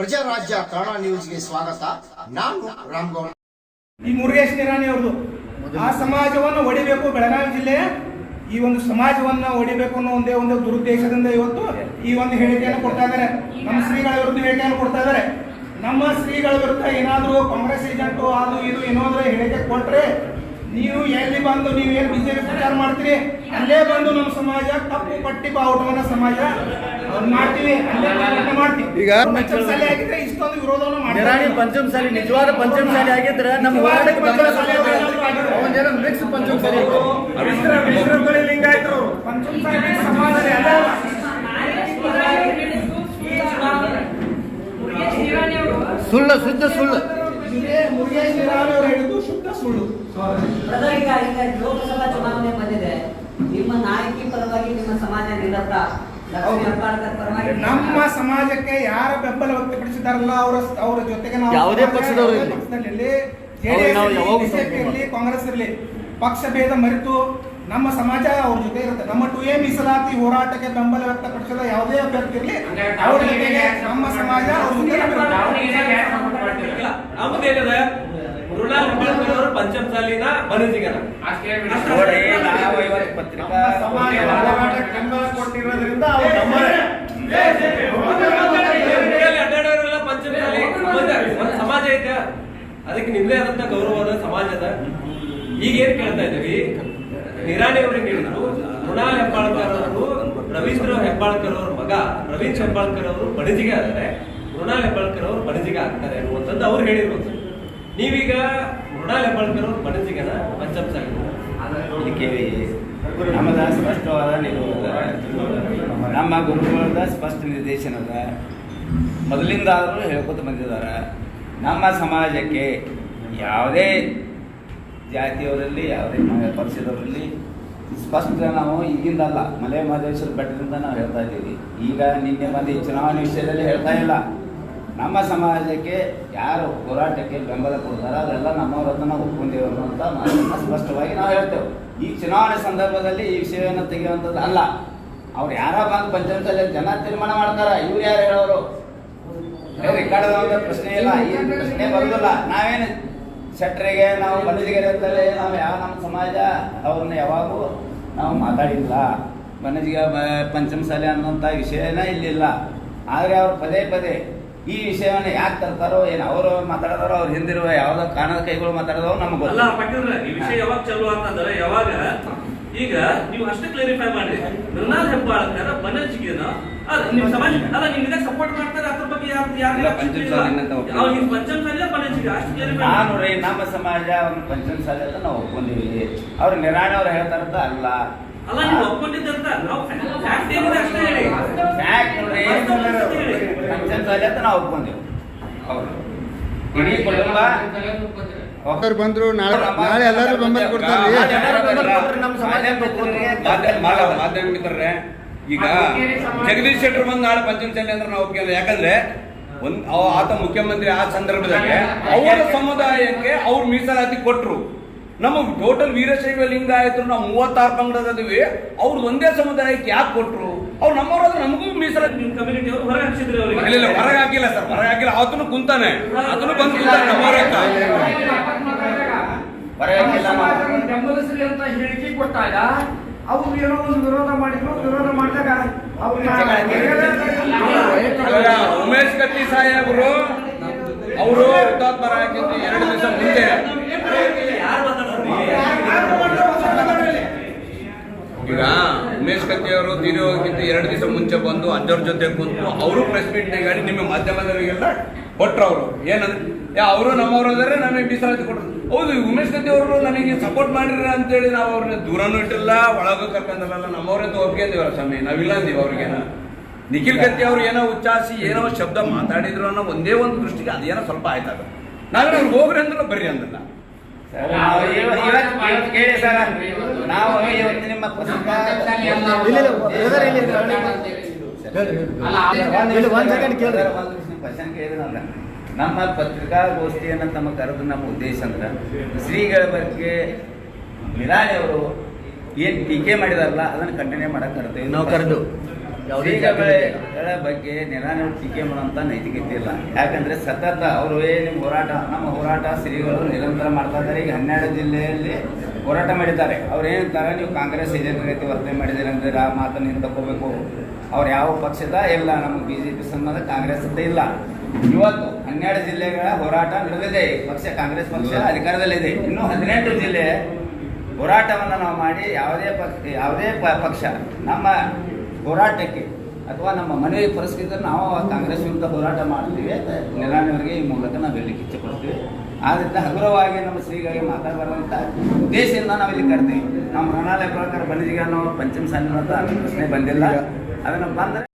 ಪ್ರಜಾರಾಜ್ಯ ಕನ್ನಡ ನ್ಯೂಸ್ಗೆ ಸ್ವಾಗತ. ನಾನು ರಾಮ್ಗೌಡ ಈ ಮುರುಗೇಶ್ ನಿರಾಣಿ ಅವ್ರದ್ದು. ಆ ಸಮಾಜವನ್ನು ಒಡಿಬೇಕು ಬೆಳಗಾವಿ ಜಿಲ್ಲೆ. ಈ ಒಂದು ಸಮಾಜವನ್ನ ಒಡಿಬೇಕು ಅನ್ನೋ ಒಂದೇ ಒಂದು ದುರುದ್ದೇಶದಿಂದ ಇವತ್ತು ಈ ಒಂದು ಹೇಳಿಕೆಯನ್ನು ಕೊಡ್ತಾ ಇದ್ದಾರೆ. ನಮ್ಮ ಶ್ರೀಗಳ ವಿರುದ್ಧ ಹೇಳಿಕೆಯನ್ನು ಕೊಡ್ತಾ ಇದ್ದಾರೆ. ನಮ್ಮ ಶ್ರೀಗಳ ವಿರುದ್ಧ ಏನಾದರೂ ಕಾಂಗ್ರೆಸ್ ಏಜೆಂಟು ಅದು ಇದು ಏನಾದ್ರೂ ಹೇಳಿಕೆ ಕೊಟ್ರೆ ನೀವು ಎಲ್ಲಿ ಬಂದು ನೀವು ಏನು ಬಿಜೆಪಿ ಪ್ರಚಾರ ಮಾಡ್ತೀರಿ? ಅಲ್ಲೇ ಬಂದು ನಮ್ಮ ಸಮಾಜ ತಪ್ಪು ಪಟ್ಟಿ ಬಾವುಟವನ್ನ ಸಮಾಜ ಮಾಡ್ತೀವಿ ಅಲ್ಲೇ ಹೋರಾಟ ಮಾಡ್ತೀವಿ. ಈಗ ಪಂಚಮಸಾಲಿ ಆಗಿದ್ರೆ ಇಷ್ಟೊಂದು ವಿರೋಧವನ್ನು ನಿರಾಣಿ ಮಾಡ್ತಾರೆ ಪಂಚಮಸಾಲಿ ನಿಜವಾದ ಪಂಚಮಸಾಲಿ ಆಗಿದ್ರೆ ನಮ್ಮ ಮಿಕ್ಸ್ ಪಂಚಮಸಾಲಿ ಪಂಚಮಸಾಲಿ ಸಮಾಜದಲ್ಲಿ ಅಲ್ಲ. ಸುಳ್ಳು ಶುದ್ಧ ಸುಳ್ಳು. ಮುರುಗೇಶ್ ನಿರಾಣಿ ಅವರು ಹೇಳಿದ್ದು ಶುದ್ಧ ಸುಳ್ಳು. ಬ್ರದರ್, ಈಗ ಈಗ ಲೋಕಸಭಾ ಚುನಾವಣೆ ಬಂದಿದೆ. ನಿಮ್ಮ ನಾಯಕಿ ಪರವಾಗಿ ನಿಮ್ಮ ಸಮಾಜ ನಿರತ ನಮ್ಮ ಸಮಾಜಕ್ಕೆ ಯಾರ ಬೆಂಬಲ ವ್ಯಕ್ತಪಡಿಸಿದಾರಲ್ಲ ಅವರ ಅವರ ಜೊತೆಗೆ ನಾವು ಯಾವುದೇ ಪಕ್ಷದವರು ಇರ್ಲಿ. ಪಕ್ಷದಲ್ಲಿ ನಾವು ಯಾವಾಗೂ ಬಿಜೆಪಿ ಇರಲಿ ಕಾಂಗ್ರೆಸ್ ಇರಲಿ ಪಕ್ಷ ಭೇದ ಮರೆತು ನಮ್ಮ ಸಮಾಜ ಅವ್ರ ಜೊತೆ ಇರುತ್ತೆ. ನಮ್ಮ ಟು ಎ ಮೀಸಲಾತಿ ಹೋರಾಟಕ್ಕೆ ಬೆಂಬಲ ವ್ಯಕ್ತಪಡಿಸಿದ ಯಾವುದೇ ಅಭ್ಯರ್ಥಿ ಇರಲಿ ಅವ್ರ ಜೊತೆಗೆ ನಮ್ಮ ಸಮಾಜ ಅವ್ರ ಜೊತೆ. ನಮ್ದೇನದ ಮೃಣಾಲ್ ಹೆಬ್ಬಾಳ್ಕರ್ ಅವರು ಪಂಚಮಸಾಲಿನ ಬನಜಿಗನ ಕೊಟ್ಟಿರೋದ್ರಿಂದ ಅಡ್ಡಾಡೋರೆಲ್ಲ ಪಂಚಮಸಾಲಿ. ಒಂದ- ಒಂದ್ ಸಮಾಜ ಐತೆ. ಅದಕ್ಕೆ ನಿಮ್ದೇ ಆದಂತ ಗೌರವದ ಸಮಾಜದ. ಈಗ ಏನ್ ಕೇಳ್ತಾ ಇದ್ದೀವಿ? ನಿರಾಣಿ ಅವ್ರಿಗೆ ಹೇಳಿದ್ರು? ಮೃಣಾಲ್ ಹೆಬ್ಬಾಳ್ಕರ್ ಅವರು ರವೀಂದ್ರ ಹೆಬ್ಬಾಳ್ಕರ್ ಅವ್ರ ಮಗ ರವೀಂದ್ರ ಹೆಬ್ಬಾಳ್ಕರ್ ಅವರು ಬಣಜಿಗೆ ಆದರೆ ಮೃಣಾಲ್ ಹೆಬ್ಬಾಳ್ಕರ್ ಅವರು ಆಗ್ತಾರೆ ಅನ್ನುವಂಥದ್ದು ಅವ್ರು ಹೇಳಿರುವಂಥದ್ದು. ನೀವೀಗ ಮೃಣಾಲ್ ಹೆಬ್ಬಾಳ್ಕರ್ ಅವರು ಬಣಜಿಗನ ಇದಕ್ಕೆ ನಮ್ಮದ ಸ್ಪಷ್ಟವಾದ ನಿಲುವು ನಮ್ಮ ಗುರುಗಳದ ಸ್ಪಷ್ಟ ನಿರ್ದೇಶನದ ಮೊದಲಿಂದಾದರೂ ಹೇಳ್ಕೊತ ಬಂದಿದ್ದಾರೆ. ನಮ್ಮ ಸಮಾಜಕ್ಕೆ ಯಾವುದೇ ಜಾತಿಯವರಲ್ಲಿ, ಯಾವುದೇ ಪಕ್ಷದವರಲ್ಲಿ ಸ್ಪಷ್ಟ ನಾವು ಈಗಿಂದಲ್ಲ ಮಲೆ ಮಹದೇಶ್ವರ ಬೆಟ್ಟದಿಂದ ನಾವು ಹೇಳ್ತಾ ಇದ್ದೀವಿ. ಈಗ ನಿನ್ನೆ ಮಂದಿ ಚುನಾವಣೆ ವಿಷಯದಲ್ಲಿ ಹೇಳ್ತಾ ಇಲ್ಲ. ನಮ್ಮ ಸಮಾಜಕ್ಕೆ ಯಾರು ಹೋರಾಟಕ್ಕೆ ಬೆಂಬಲ ಕೊಡ್ತಾರೋ ಅದೆಲ್ಲ ನಮ್ಮವರನ್ನ ನಾವು ಒಪ್ಕೊಂಡೇವೆ ಅಂತ ನಾವು ಸ್ಪಷ್ಟವಾಗಿ ನಾವು ಹೇಳ್ತೇವೆ. ಈ ಚುನಾವಣೆ ಸಂದರ್ಭದಲ್ಲಿ ಈ ವಿಷಯವನ್ನು ತೆಗೆಯುವಂಥದ್ದು ಅಲ್ಲ. ಅವ್ರು ಯಾರ ಬಂದು ಪಂಚಾಯತಲ್ಲಿ ಜನ ತೀರ್ಮಾನ ಮಾಡ್ತಾರ? ಇವ್ರು ಯಾರು ಹೇಳೋರು? ರೆಕಾರ್ಡ್ ಪ್ರಶ್ನೆ ಇಲ್ಲ. ಈ ಪ್ರಶ್ನೆ ಬರೋದಿಲ್ಲ. ನಾವೇನು ಶೆಟ್ರಿಗೆ, ನಾವು ಬನ್ನಜಿಗೆರೆ ಅಂತಲೇ ನಾವು ಯಾವ ನಮ್ಮ ಸಮಾಜ, ಅವ್ರನ್ನ ಯಾವಾಗೂ ನಾವು ಮಾತಾಡಿಲ್ಲ. ಬನ್ನಜಿಗೆ ಪಂಚಮಸಾಲೆ ಅನ್ನೋಂಥ ವಿಷಯನೇ ಇಲ್ಲಿಲ್ಲ. ಆದರೆ ಅವ್ರು ಪದೇ ಪದೇ ಈ ವಿಷಯವನ್ನು ಯಾಕೆ ತರ್ತಾರೋ ಏನು ಅವರು ಮಾತಾಡೋದಾರೋ ಅವ್ರ ಹಿಂದಿರುವ ಯಾವ್ದೋ ಕಾಣದ ಕೈಗಳು ಮಾತಾಡೋದೋ ನಮ್ಗೆ ಅಲ್ಲ ಪಟ್ಟಿದ್ರೆ ಈ ವಿಷಯ ಯಾವಾಗ ಚಲೋ ಅಂತಂದ್ರೆ ಯಾವಾಗ ಈಗ ನೀವು ಅಷ್ಟೇ ಕ್ಲಾರಿಫೈ ಮಾಡಿ. ಮೃಣಾಲ್ ಹೆಬ್ಬಾಳ್ ಬನರ್ಜಿಗೆನ ಅಲ್ಲ ನಿಮ್ ಸಮಾಜ ಅಲ್ಲ ನಿಮ್ಗೆ ಸಪೋರ್ಟ್ ಮಾಡ್ತಾರೆ ಅದ್ರ ಬಗ್ಗೆ ಯಾರು ಯಾರು. ಅವ್ರು ಪಂಚಮಸಾಲಿಯ ಬನರ್ಜಿಗೆ ಅಷ್ಟು ಕ್ಲಾರಿಫೈ ನಾನು ರೀ ನಮ್ಮ ಸಮಾಜ ಅವ್ರನ್ನ ಪಂಚಮಸಾಲಿ ಅಂತ ನಾವು ಒಪ್ಕೊಂಡಿವಿ. ಅವ್ರು ನಿರಾಣಿ ಅವ್ರು ಹೇಳ್ತಾರಂತ ಅಲ್ಲ. ಅಲ್ಲ ನೀವು ಒಪ್ಕೊಂಡಿದ್ದಂತ ನಾವು ಫ್ಯಾಕ್ಟ್ ಏನಿದೆ ಅಷ್ಟೇ ಹೇಳಿ ಫ್ಯಾಕ್ಟ್ ನೋಡ್ರಿ ಪಂಚಮಸಾಲಿ ಅಂತ ನಾವು ಒಪ್ಕೊಂಡೇವು ಹೌದು ಇಡೀ ಕುಟುಂಬ ಅವ್ರು ಬಂದ್ರು ನಾಳೆ ನಾಳೆ ಎಲ್ಲರೂ ಬೆಂಬಲ ಕೊಡ್ತಾರೆ ಮಾಧ್ಯಮ ಮಿತ್ರರೇ ಈಗ ಜಗದೀಶ್ ಶೆಟ್ಟರ್ ಬಂದು ನಾಳೆ ಪಂಚಮಸಾಲಿ ಅಂದ್ರೆ ನಾವು ಒಪ್ಕೊಳ್ಳೋದು ಯಾಕಂದ್ರೆ ಒಂದ್ ಅವ- ಆತ ಮುಖ್ಯಮಂತ್ರಿ ಆ ಸಂದರ್ಭದಲ್ಲಿ ಅವರ ಸಮುದಾಯಕ್ಕೆ ಅವ್ರು ಮೀಸಲಾತಿ ಕೊಟ್ರು ನಮ್ಮ ಟೋಟಲ್ ವೀರಶೈವ ಲಿಂಗಾಯತರು ನಾವು ಮೂವತ್ತಾರು ಪಂಗಡದಿವಿ ಅವ್ರದ್ದು ಒಂದೇ ಸಮುದಾಯಕ್ಕೆ ಯಾಕೆ ಕೊಟ್ರು? ಅವ್ರು ನಮ್ಮವ್ರಾದ್ರೆ ನಮಗೂ ಮೀಸಲಾತಿ ನಿಮ್ಮ ಕಮ್ಯುನಿಟಿ ಅವರು ಹೊರಗೆ ಹಾಕ್ಸಿದ್ರಿ ಅವರಿಗೆ. ಇಲ್ಲ ಇಲ್ಲ ಹೊರಗೆ ಹಾಕಿಲ್ಲ ಸರ್ ಹೊರಗೆ ಹಾಕಿಲ್ಲ. ಆತನು ಕುಂತಾನೆ. ಅದನ್ನು ಬಂದು ಕುಂತಾನೆ ನಮ್ಮವ್ರ. ಬೆಂಬಲಿಸ್ರಿ ಅಂತ ಹೇಳಿಕೆ ಕೊಟ್ಟಾಗ ಅವ್ರು ಏನೋ ಒಂದು ವಿರೋಧ ಮಾಡಿದ್ರು ವಿರೋಧ ಮಾಡಿದಾಗ ಉಮೇಶ್ ಕತ್ತಿ ಸಾಹೇಬರು ಅವರು ಹುತಾತ್ಮರಾಗಿದ್ದು ಎರಡು ದಿವಸ ಮುಂಚೆ ಯಾರು ಮಾತಾಡೋದು ಈಗ ಉಮೇಶ್ ಅವರು ಎರಡು ದಿವಸ ಮುಂಚೆ ಬಂದು ಅಜ್ಜವ್ರ ಜೊತೆ ಕುಂತು ಅವರು ಪ್ರೆಸ್ ಮೀಟ್ ಗಾಡಿ ನಿಮ್ಮ ಮಾಧ್ಯಮದವರಿಗೆಲ್ಲ ಕೊಟ್ರು ಅವರು. ಏನಂದ್ರೆ ಅವರು ನಮ್ಮವರು ಅಂದರೆ ನಮಗೆ ಮೀಸಲಾತಿ ಕೊಟ್ಟರು ಹೌದು ಉಮೇಶ್ ಕತ್ತಿ ಅವರು ನನಗೆ ಸಪೋರ್ಟ್ ಮಾಡಿರ ಅಂತೇಳಿ ನಾವು ಅವ್ರನ್ನ ದೂರನೂ ಇಟ್ಟಿಲ್ಲ, ಒಳಗೂ ಕರ್ಕೊಂಡಲ್ಲ ನಮ್ಮವ್ರಂತ ಒಪ್ಕೊಂಡಿವಲ್ಲ ಸ್ವಾಮಿ, ನಾವಿಲ್ಲ ಅಂದೀವಿ ಅವ್ರಿಗೇನ ನಿಖಿಲ್ ಕತ್ತಿ ಅವ್ರು ಏನೋ ಉಚ್ಚಾಸಿ ಏನೋ ಶಬ್ದ ಮಾತಾಡಿದ್ರು ಅನ್ನೋ ಒಂದೇ ಒಂದು ದೃಷ್ಟಿಗೆ ಅದೇನೋ ಸ್ವಲ್ಪ ಆಯ್ತದ ನಾವೇನು ಅವ್ರಿಗೆ ಹೋಗ್ರಿ ಅಂದ್ರೆ ಬರ್ರಿ ಅಂದಲ್ಲ ನಾವು ಇವ- ಇವತ್ತು ನಿಮ್ಮ ನಮ್ಮ ಪತ್ರಿಕಾಗೋಷ್ಠಿಯನ್ನು ತಮ್ಮ ಕರೆದು ನಮ್ಮ ಉದ್ದೇಶ ಅಂದ್ರೆ ಶ್ರೀಗಳ ಬಗ್ಗೆ ನಿರಾಣಿ ಅವರು ಏನ್ ಟೀಕೆ ಮಾಡಿದಾರಲ್ಲ ಅದನ್ನ ಕಂಟಿನ್ಯೂ ಮಾಡಕ್ ಕರ್ತೇವೆ ನಾವು ಕರೆದು. ಶ್ರೀಗಳ ಬಗ್ಗೆ ನಿರಾನವರು ಟೀಕೆ ಮಾಡುವಂತ ನೈತಿಕತೆ ಇಲ್ಲ. ಯಾಕಂದ್ರೆ ಸತತ ಅವರು ಏನು ಹೋರಾಟ ನಮ್ಮ ಹೋರಾಟ ಶ್ರೀಗಳು ನಿರಂತರ ಮಾಡ್ತಾ ಇದ್ದಾರೆ. ಈಗ ಹನ್ನೆರಡು ಜಿಲ್ಲೆಯಲ್ಲಿ ಹೋರಾಟ ಮಾಡಿದ್ದಾರೆ. ಅವ್ರು ಏನಂತಾರೆ ನೀವು ಕಾಂಗ್ರೆಸ್ ಇದೇ ರೀತಿ ವರ್ತನೆ ಮಾಡಿದ್ದೀರಿ ಅಂದ್ರೆ ಆ ಮಾತನ್ನು ತಗೋಬೇಕು. ಅವ್ರು ಯಾವ ಪಕ್ಷದ? ಇಲ್ಲ ಜೆ ಪಿ ಸಂಬಂಧ ಕಾಂಗ್ರೆಸ್ ಅಂತ ಇಲ್ಲ. ಇವತ್ತು ಹನ್ನೆರಡು ಜಿಲ್ಲೆಗಳ ಹೋರಾಟ ನಡೆದಿದೆ. ಪಕ್ಷ ಕಾಂಗ್ರೆಸ್ ಪಕ್ಷ ಅಧಿಕಾರದಲ್ಲಿದೆ. ಇನ್ನು ಹದಿನೆಂಟು ಜಿಲ್ಲೆ ಹೋರಾಟವನ್ನು ನಾವು ಮಾಡಿ ಯಾವುದೇ ಪಕ್ಷ ಯಾವುದೇ ಪಕ್ಷ ನಮ್ಮ ಹೋರಾಟಕ್ಕೆ ಅಥವಾ ನಮ್ಮ ಮನವಿ ಪರಿಸ್ಥಿತಿ ನಾವು ಕಾಂಗ್ರೆಸ್ ವಿರುದ್ಧ ಹೋರಾಟ ಮಾಡ್ತೀವಿ ಅಂತ ಈ ಮೂಲಕ ನಾವು ಹೇಳಲಿಕ್ಕೆ ಕೊಡ್ತೀವಿ ಆದ್ದರಿಂದ ಹಗುರವಾಗಿ ನಮ್ಮ ಶ್ರೀಗಳಿಗೆ ಮಾತಾಡಬಾರ್ದಂತ ಉದ್ದೇಶದಿಂದ ನಾವು ಇಲ್ಲಿ ಕರ್ತೀವಿ ನಮ್ಮ ಮೃಣಾಲಯ ಪ್ರಕಾರ ಬಂದಿದ್ದೀಗ ನಾವು ಪಂಚಮ ಸಾಲಿನ ಪ್ರಶ್ನೆ ಬಂದಿಲ್ಲ. ಅದನ್ನು ಬಂದರೆ